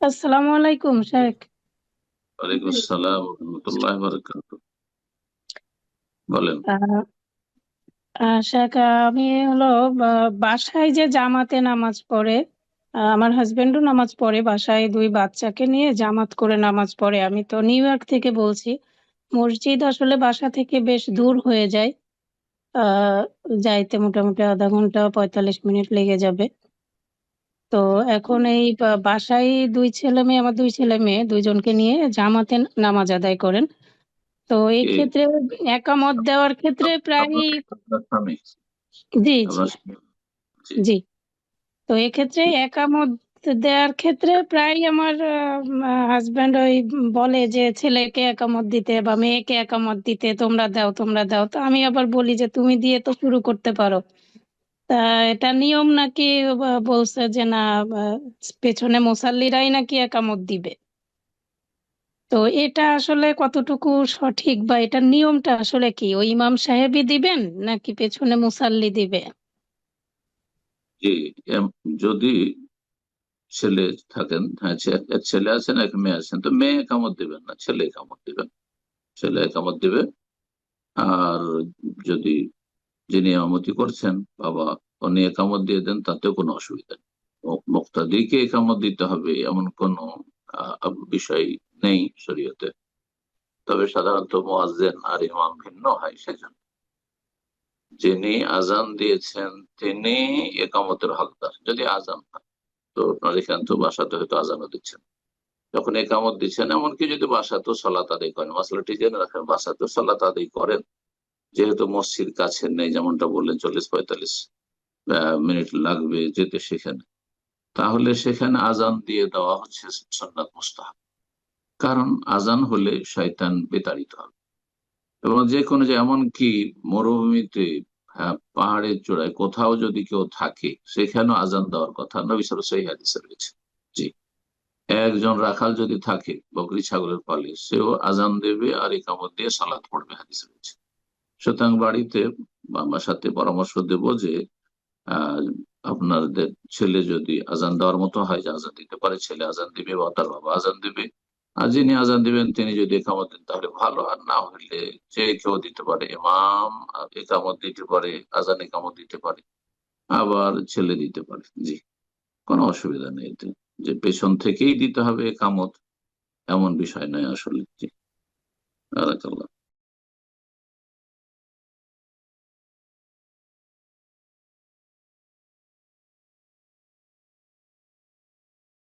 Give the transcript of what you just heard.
আসসালামু আলাইকুম শেখ। ওয়ালাইকুম আসসালাম রহমতুল্লাহ বারাকাতু বলেন। আহ, আহ, শেখ আমি হলো বাসায় যে জামাতে নামাজ পড়ে আমার হাজবেন্ডও নামাজ পড়ে বাসায় দুই বাচ্চাকে নিয়ে জামাত করে নামাজ পড়ে। আমি তো নিউ ইয়র্ক থেকে বলছি মসজিদ আসলে বাসা থেকে বেশ দূর হয়ে যায়। আহ যাইতে মোটামুটি আধা ঘণ্টা পঁয়তাল্লিশ মিনিট লেগে যাবে। তো এখন এই বাসায় দুই ছেলে মেয়ে আমার দুই ছেলে মেয়ে দুইজনকে নিয়ে জামাতে নামাজ আদায় করেন। তো এই ক্ষেত্রে একামত দেওয়ার ক্ষেত্রে প্রায় জি জি। জি। তো এক্ষেত্রে একামত দেওয়ার ক্ষেত্রে প্রায় আমার হাজবেন্ড ওই বলে যে ছেলেকে একামত দিতে বা মেয়েকে একামত দিতে তোমরা দাও তোমরা দাও। তো আমি আবার বলি যে তুমি দিয়ে তো শুরু করতে পারো। তা এটা নিয়ম নাকি বলছে যে না পেছনে মুসাল্লিরাই নাকি একামত দিবে? তো এটা আসলে কতটুকু সঠিক বা এটার নিয়মটা আসলে কি? ওই ইমাম সাহেবই দিবেন নাকি পেছনে মুসাল্লি দিবে? জি যদি ছেলে থাকেন হ্যাঁ ছেলে আছেন এক মেয়ে আছেন, তো মেয়ে একামত দিবেন না, ছেলে একামত দিবেন। ছেলে একামত দিবে। আর যদি যিনি আমতি করছেন, বাবা উনি একামত দিয়ে দেন, তাতেও কোনো অসুবিধা নেই। মুক্তাদিকে একামত দিতে হবে এমন কোনো বিষয় নেই শরীয়তে। তবে সাধারণত মোয়াজ্জেন আর ইমাম ভিন্ন হয় সেজন্য। যিনি আজান দিয়েছেন, তিনি একামতের হকদার, যদি আজান তো আপনার এখান তো বাসাতে হয়তো আজানও দিচ্ছেন। যখন একামত দিচ্ছেন, এমনকি যদি বাসাতেও সলাত আদায় করেন মশলাটি জেনে রাখেন, বাসাতেও সলাত আদায় করেন যেহেতু মসজিদ কাছে নেই যেমনটা বললেন চল্লিশ পঁয়তাল্লিশ মিনিট লাগবে যেতে সেখানে। তাহলে সেখানে আজান দিয়ে দেওয়া হচ্ছে সন্ন্যাত মুস্তাহাব। কারণ আজান হলে শয়তান বিতাড়িত হবে। এবং যে কোনো যে এমনকি মরুভূমিতে হ্যাঁ, পাহাড়ের চূড়ায় কোথাও যদি কেউ থাকে সেখানেও আজান দেওয়ার কথা নবী সাল সহি হাদিসে রয়েছে। জি। একজন রাখাল যদি থাকে বকরি ছাগলের পালে সেও আজান দেবে আর একামত দিয়ে সালাদ পড়বে হাদিসে রয়েছে। সুতরাং বাড়িতে বা আমার সাথে পরামর্শ দেব যে আপনাদের ছেলে যদি আজান দেওয়ার মতো হয়, যে আজান দিতে পারে, ছেলে আজান দিবে বা তার বাবা আজান দিবে। আর যিনি আজান দিবেন, তিনি যদি একামত দেন, তাহলে ভালো। আর না হলে যে কেউ দিতে পারে, ইমাম একামত দিতে পারে, আজান একামত দিতে পারে, আবার ছেলে দিতে পারে। জি, কোনো অসুবিধা নেই এতে। যে পেছন থেকেই দিতে হবে একামত, এমন বিষয় নয় আসলে। জি, বারাকাল্লাহ।